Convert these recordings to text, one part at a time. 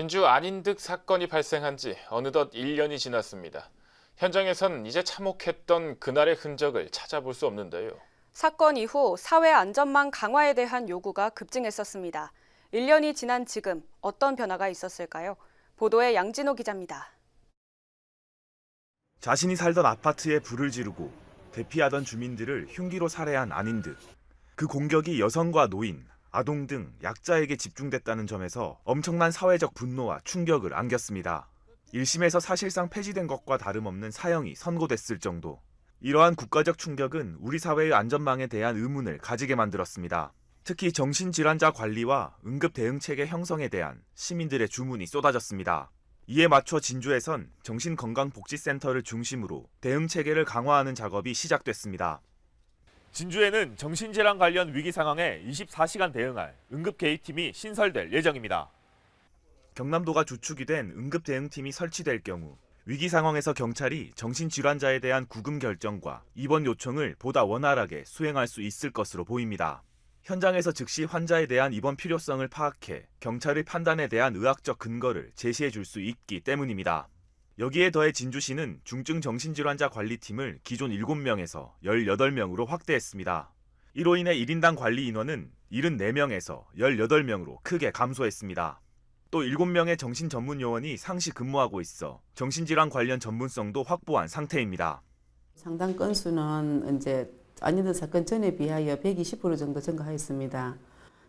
진주 안인득 사건이 발생한 지 어느덧 1년이 지났습니다. 현장에선 이제 참혹했던 그날의 흔적을 찾아볼 수 없는데요. 사건 이후 사회 안전망 강화에 대한 요구가 급증했었습니다. 1년이 지난 지금 어떤 변화가 있었을까요? 보도에 양진호 기자입니다. 자신이 살던 아파트에 불을 지르고 대피하던 주민들을 흉기로 살해한 안인듯 그 공격이 여성과 노인, 아동 등 약자에게 집중됐다는 점에서 엄청난 사회적 분노와 충격을 안겼습니다. 1심에서 사실상 폐지된 것과 다름없는 사형이 선고됐을 정도. 이러한 국가적 충격은 우리 사회의 안전망에 대한 의문을 가지게 만들었습니다. 특히 정신질환자 관리와 응급 대응 체계 형성에 대한 시민들의 주문이 쏟아졌습니다. 이에 맞춰 진주에선 정신건강복지센터를 중심으로 대응 체계를 강화하는 작업이 시작됐습니다. 진주에는 정신질환 관련 위기 상황에 24시간 대응할 응급 개입팀이 신설될 예정입니다. 경남도가 주축이 된 응급 대응팀이 설치될 경우 위기 상황에서 경찰이 정신질환자에 대한 구금 결정과 입원 요청을 보다 원활하게 수행할 수 있을 것으로 보입니다. 현장에서 즉시 환자에 대한 입원 필요성을 파악해 경찰의 판단에 대한 의학적 근거를 제시해 줄 수 있기 때문입니다. 여기에 더해 진주시는 중증 정신질환자 관리팀을 기존 7명에서 18명으로 확대했습니다. 이로 인해 1인당 관리 인원은 74명에서 18명으로 크게 감소했습니다. 또 7명의 정신 전문 요원이 상시 근무하고 있어 정신질환 관련 전문성도 확보한 상태입니다. 상당 건수는 이제 안인드 사건 전에 비하여 120% 정도 증가하였습니다.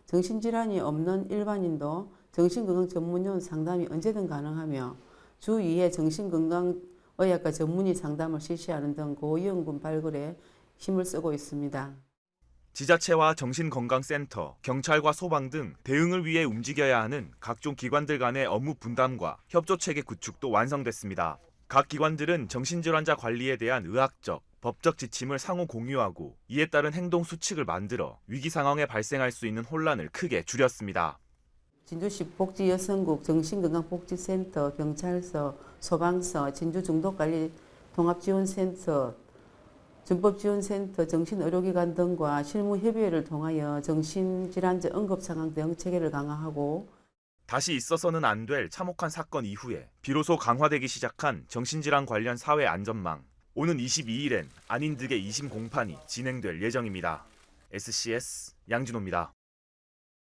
정신질환이 없는 일반인도 정신건강 전문요원 상담이 언제든 가능하며 주 2회 정신건강의학과 전문의 상담을 실시하는 등 고위험군 발굴에 힘을 쓰고 있습니다. 지자체와 정신건강센터, 경찰과 소방 등 대응을 위해 움직여야 하는 각종 기관들 간의 업무 분담과 협조 체계 구축도 완성됐습니다. 각 기관들은 정신질환자 관리에 대한 의학적, 법적 지침을 상호 공유하고 이에 따른 행동 수칙을 만들어 위기 상황에 발생할 수 있는 혼란을 크게 줄였습니다. 진주시 복지여성국 정신건강복지센터, 경찰서, 소방서, 진주중독관리 통합지원센터, 준법지원센터, 정신의료기관 등과 실무협의회를 통하여 정신질환자 응급상황 대응 체계를 강화하고 다시 있어서는 안 될 참혹한 사건 이후에 비로소 강화되기 시작한 정신질환 관련 사회 안전망. 오는 22일엔 안인 득의 2심 공판이 진행될 예정입니다. SCS 양진호입니다.